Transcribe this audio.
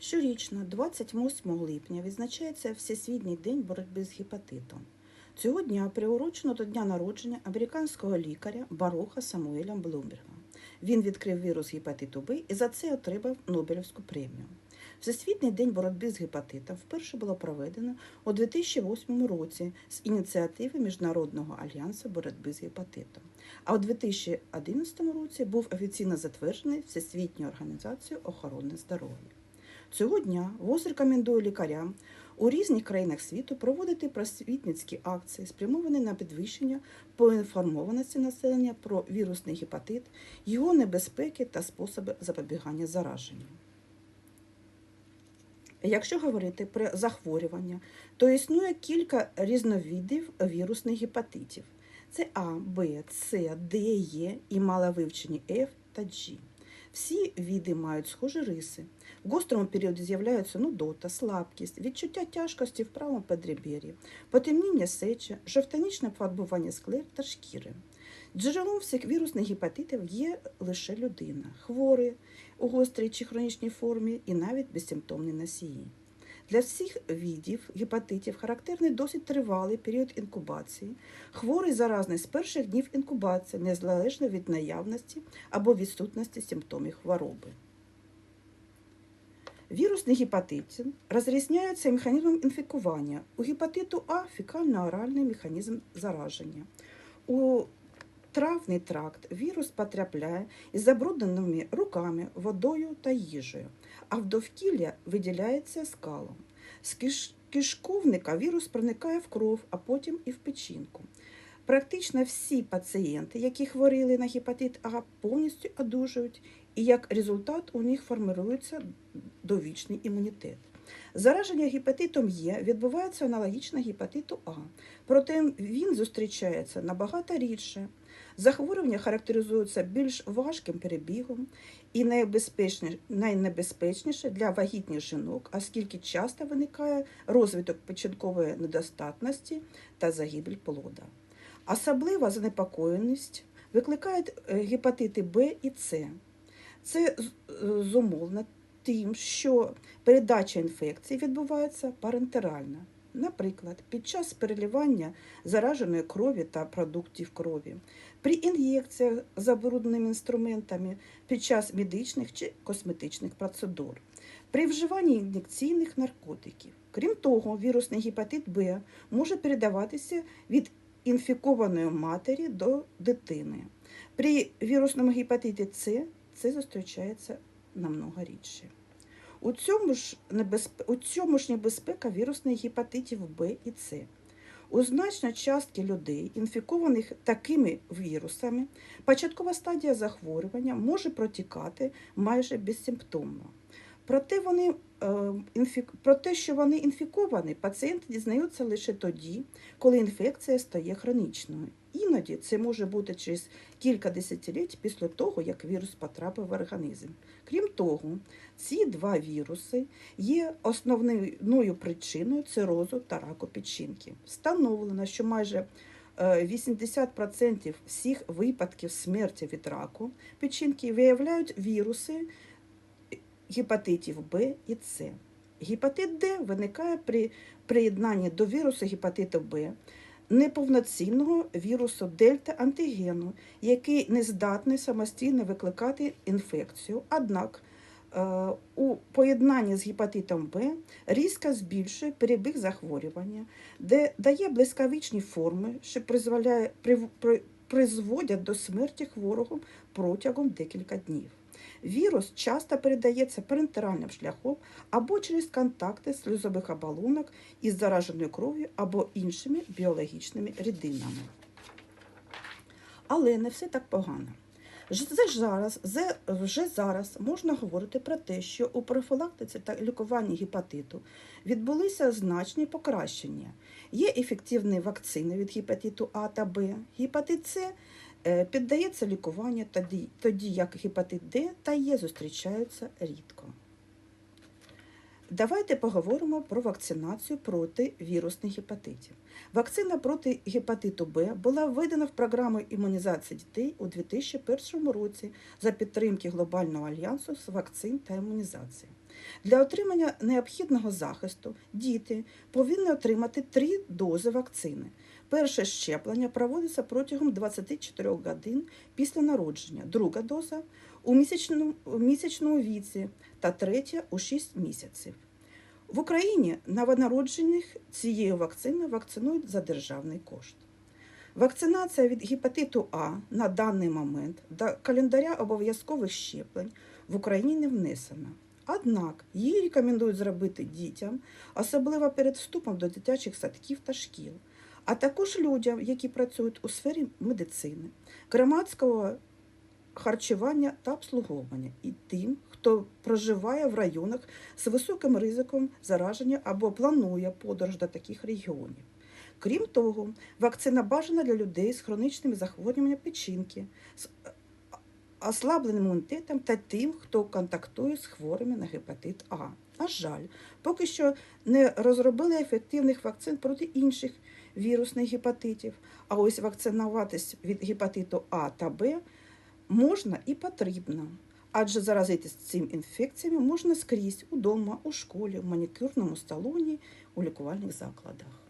Щорічно, 28 липня, відзначається Всесвітній день боротьби з гепатитом. Цього дня приурочено до дня народження американського лікаря Баруха Самуеля Блумберга. Він відкрив вірус гепатиту Б і за це отримав Нобелівську премію. Всесвітній день боротьби з гепатитом вперше було проведено у 2008 році з ініціативи Міжнародного альянсу боротьби з гепатитом. А у 2011 році був офіційно затверджений Всесвітньою організацією охорони здоров'я. Цього дня ВОЗ рекомендує лікарям у різних країнах світу проводити просвітницькі акції, спрямовані на підвищення поінформованості населення про вірусний гепатит, його небезпеки та способи запобігання зараженню. Якщо говорити про захворювання, то існує кілька різновидів вірусних гепатитів. Це А, Б, С, Д, Е і маловивчені Ф та G. Всі віди мають схожі риси. В гострому періоді з'являються нудота, слабкість, відчуття тяжкості в правому подребер'ї, потемніння сечі, жовтанічне фарбування склер та шкіри. Джерелом всіх вірусних гепатитів є лише людина, хворий у гострій чи хронічній формі і навіть безсимптомні носії. Для всіх видів гепатитів характерний досить тривалий період інкубації. Хворий заразний з перших днів інкубації, незалежно від наявності або відсутності симптомів хвороби. Вірусний гепатит розрізняється механізмом інфікування. У гепатиту А фекально-оральний механізм зараження. У травний тракт вірус потрапляє із забрудненими руками, водою та їжею, а в довкілля виділяється скалом. З киш- кишковника вірус проникає в кров, а потім і в печінку. Практично всі пацієнти, які хворіли на гепатит А, повністю одужують, і як результат у них формирується довічний імунітет. Зараження гепатитом Е відбувається аналогічно гепатиту А, проте він зустрічається набагато рідше. Захворювання характеризуються більш важким перебігом і найнебезпечніше для вагітних жінок, оскільки часто виникає розвиток печінкової недостатності та загибель плода. Особлива занепокоєність викликають е, гепатити Б і С. Це е, зумовлено тим, що передача інфекції відбувається парентерально. Наприклад, під час переливання зараженої крові та продуктів крові, при ін'єкціях забрудненими інструментами, під час медичних чи косметичних процедур, при вживанні ін'єкційних наркотиків. Крім того, вірусний гепатит Б може передаватися від інфікованої матері до дитини. При вірусному гепатиті С це зустрічається намного рідше. У цьому ж, небезпе... у цьому ж небезпека вірусних гепатитів Б і С. У значної частки людей, інфікованих такими вірусами, початкова стадія захворювання може протікати майже безсимптомно. Проте, вони, е. Про те, що вони інфіковані, пацієнти дізнаються лише тоді, коли інфекція стає хронічною. Іноді це може бути через кілька десятиліть після того, як вірус потрапив в організм. Крім того, ці два віруси є основною причиною цирозу та раку печінки. Встановлено, що майже е, 80% всіх випадків смерті від раку печінки виявляють віруси гепатитів Б і С. Гепатит Д виникає при приєднанні до вірусу гепатиту Б неповноцінного вірусу дельта-антигену, який не здатний самостійно викликати інфекцію. Однак е, у поєднанні з гепатитом Б різко збільшує перебіг захворювання, де дає блискавичні форми, що призводять до смерті хворого протягом декілька днів. Вірус часто передається парентеральним шляхом або через контакти сльозових оболонок із зараженою кров'ю або іншими біологічними рідинами. Але не все так погано. Зараз, вже зараз можна говорити про те, що у профілактиці та лікуванні гепатиту відбулися значні покращення. Є ефективні вакцини від гепатиту А та Б. Гепатит С піддається лікуванню тоді, тоді як гепатит Д та Е зустрічаються рідко. Давайте поговоримо про вакцинацію проти вірусних гепатитів. Вакцина проти гепатиту Б була введена в програму імунізації дітей у 2001 році за підтримки Глобального альянсу з вакцин та імунізації. Для отримання необхідного захисту діти повинні отримати три дози вакцини. Перше щеплення проводиться протягом 24 годин після народження, друга доза у місячному, місячному віці та третя у 6 місяців. В Україні новонароджених цією вакциною вакцинують за державний кошт. Вакцинація від гепатиту А на даний момент до календаря обов'язкових щеплень в Україні не внесена. Однак її рекомендують зробити дітям, особливо перед вступом до дитячих садків та шкіл, а також людям, які працюють у сфері медицини, громадського харчування та обслуговування, і тим, хто проживає в районах з високим ризиком зараження або планує подорож до таких регіонів. Крім того, вакцина бажана для людей з хронічними захворюваннями печінки, з е, ослабленим імунітетом та тим, хто контактує з хворими на гепатит А. На жаль, поки що не розробили ефективних вакцин проти інших вірусних гепатитів. А ось вакцинуватись від гепатиту А та Б можна і потрібно. Адже заразитись цим інфекціями можна скрізь удома, у школі, в манікюрному салоні, у лікувальних закладах.